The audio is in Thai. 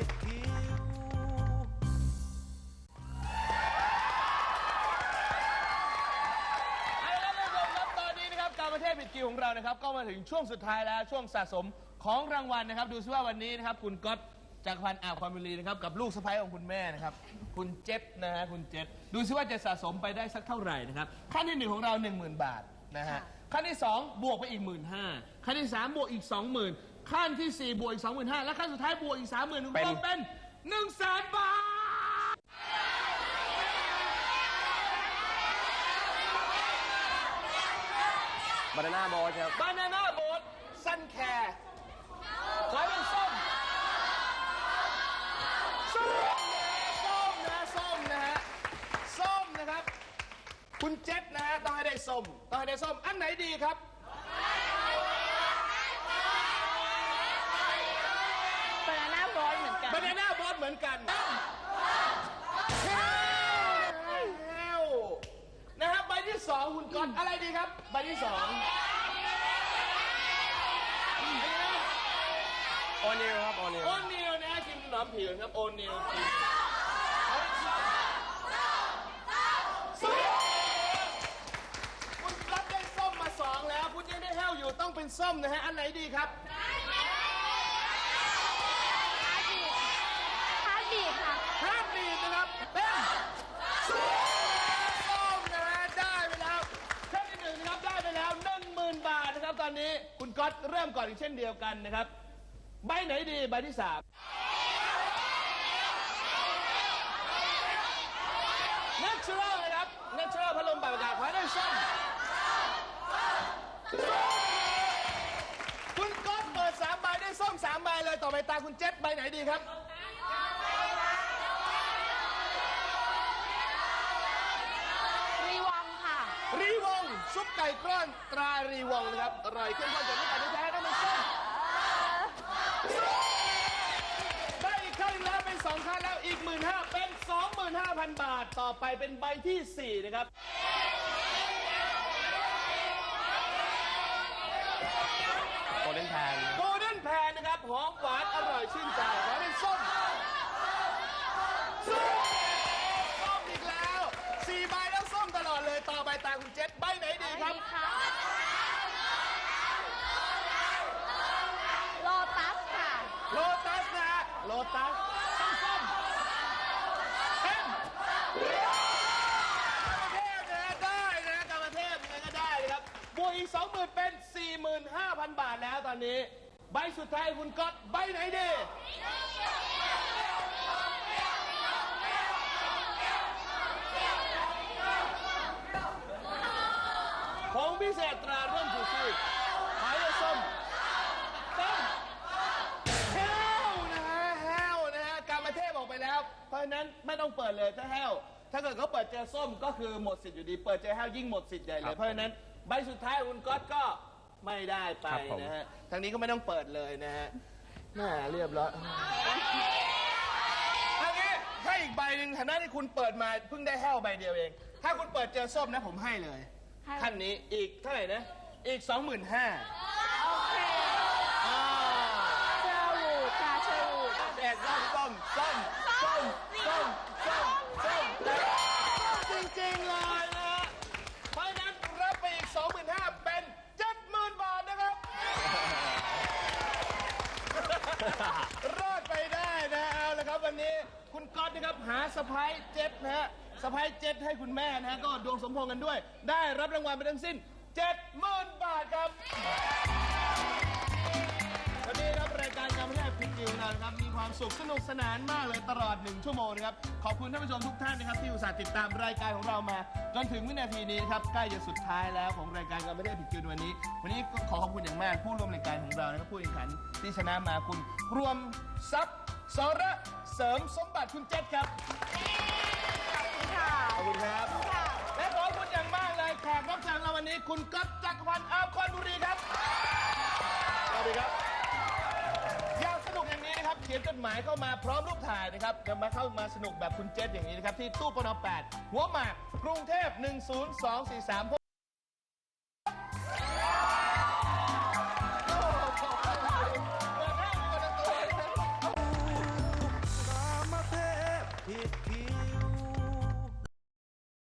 ผิดคิวเอาละครับท่านผู้ชมครับตอนนี้นะครับการประเทศผิดคิวของเรานะครับก็มาถึงช่วงสุดท้ายแล้วช่วงสะสมของรางวัลนะครับ ดูซิว่าวันนี้นะครับคุณก๊อตจากรพันธ์อาบความบุรีนะครับกับลูกสะใภ้ของคุณแม่นะครับ คุณเจ็บนะฮะคุณเจ็บดูซิว่าจะสะสมไปได้สักเท่าไหร่นะครับขั้นที่หนึ่งของเรา 10,000 บาทนะฮะขั้นที่สองบวกไปอีก 1 5ื่นขั้นที่สามบวกอีก 20,000 ขั้นที่สี่บวกอีก25,000และขั้นสุดท้ายบวกอีก30,000รวมเป็น1 0 0 0 0แสนบาท บานาน่าบอสครับ บานาน่าโบ๊ทซันแคร์ขอให้เป็นส้มส้มส้มนะส้มนะฮะส้มนะครับ คุณเจ็ดนะฮะต้องให้ได้ส้มต้องให้ได้ส้มอันไหนดีครับบานาน่าบอสเหมือนกัน บานาน่าโบ๊ทเหมื อนกันแฮวแฮวนะฮะใบที่สองคุณก๊อตอะไรดีครับ ใบที่สองโอนิวครับโอนิวโอนิวนะฮะกินหนอมผิวครับโอนิวกินคุณรับได้ส้มมาสองแล้ว คุณยังได้แห้วอยู่ต้องเป็นส้มนะฮะ อันไหนดีครับ ฮาร์ดบีทค่ะ ห้าปีนะครับเป็นส้มนะฮะได้ไปแล้วท่านที่หนึ่งนะครับได้ไปแล้วหนึ่งหมื่นบาทนะครับตอนนี้คุณก๊อตเริ่มก่อนอีกเช่นเดียวกันนะครับ ใบไหนดีใบที่สาม natural นะครับ natural พัดลมปรับอากาศขอให้ได้ส้มคุณก๊อตเปิดสามใบได้ส้มสามใบเลยต่อไปตาคุณเจ็ดใบไหนดีครับ ซุปไก่กล้อนตรารีวงนะครับอร่อยขึ้นข้นจากที่ไก่แท้ๆก็มันส้มได้อีกขั้นหนึ่งแล้วเป็นสองขั้นแล้วอีกหมื่นห้าเป็นสองหมื่นห้าพันบาทต่อไปเป็นใบที่สี่นะครับ โกลเด้นแพน โกลเด้นแพนนะครับหอมหวานอร่อยชื่นใจขอเป็นส้ม ลอดเลยต่อไปตาคุณเจ็ดใบไหนดีครับ โลตัสค่ะ โลตัสนะฮะโลตัสส้มส้มเป็นกรรมเทพนะฮะได้นะฮะกรรมเทพยังไงก็ได้นะครับบวกอีกสองหมื่นเป็นสี่หมื่นห้าพันบาทแล้วตอนนี้ ใบสุดท้ายคุณก๊อตใบไหนดีของพิเศษตราร่วมชูชีพหายส้มส้มแห้วนะฮะแห้วนะฮะการมาเทพออกไปแล้ว เพราะฉะนั้นไม่ ต้องเปิดเลยถ้าแห้ว ถ้าเกิดเขาเปิดเจอส้มก็คือหมดสิทธิ์อยู่ดี เปิดเจอแห้วยิ่งหมดสิทธิ์ใหญ่เลยเพราะฉะนั้นใบสุดท้ายคุณก๊อตก็ไม่ได้ไปนะฮะ ทางนี้ก็ไม่ต้องเปิดเลยนะฮะน่าเรียบร้อยอันนี้ถ้าอีกใบหนึ่งฐานะที่คุณเปิดมาเพิ่งได้แห้วใบเดียวเอง ถ้าคุณเปิดเจอส้มนะผมให้เลย ให้ขั้นนี้อีกเท่าไหร่นะ อีก 25,000 ส้มส้มส้มส้มส้มส้มส้มแดดส้มจริงๆเลยนะฮะเพราะฉะนั้นรับไปอีก 25,000เป็น 70,000 บาทนะครับ รอดไปได้นะเอาละครับวันนี้คุณก๊อตนะครับหาสะพ้ายเจ็ดนะฮะสะพ้ายเจ็ดให้คุณแม่นะฮะก็ดวงสมพงษ์กันด้วย ได้รับรางวัลไปทั้งสิ้น 70,000 บาทครับ วันนี้ครับรายการการไม่ได้ พิจิวเรานะครับ มีความสุขสนุกสนานมากเลยตลอดหนึ่งชั่วโมงนะครับ ขอบคุณท่านผู้ชมทุกท่านนะครับ ที่อุตส่าห์ติดตามรายการของเรามา จนถึงวินาทีนี้นะครับใกล้จะสุดท้ายแล้วของรายการการไม่ได้ผิดกินวันนี้ วันนี้ก็ขอขอบคุณอย่างมากผู้ร่วมรายการของเรานะครับผู้แข่งขันที่ชนะมาคุณ รวมทรัพย์สระเสริมสมบัติคุณเจ็ดครับค่ะขอบคุณครับและขอบคุณอย่างมากเลยแขกรับเชิญเราวันนี้ คุณก๊อฟจักรพันธ์อาภคอนบุรีครับสวัสดีครับ ขียนจดหมายเข้ามาพร้อมรูปถ่ายนะครับจะมาเข้ามาสนุกแบบคุณเจษอย่างนี้นะครับ ที่ตู้ปน8หัวหมากกรุงเทพ 10243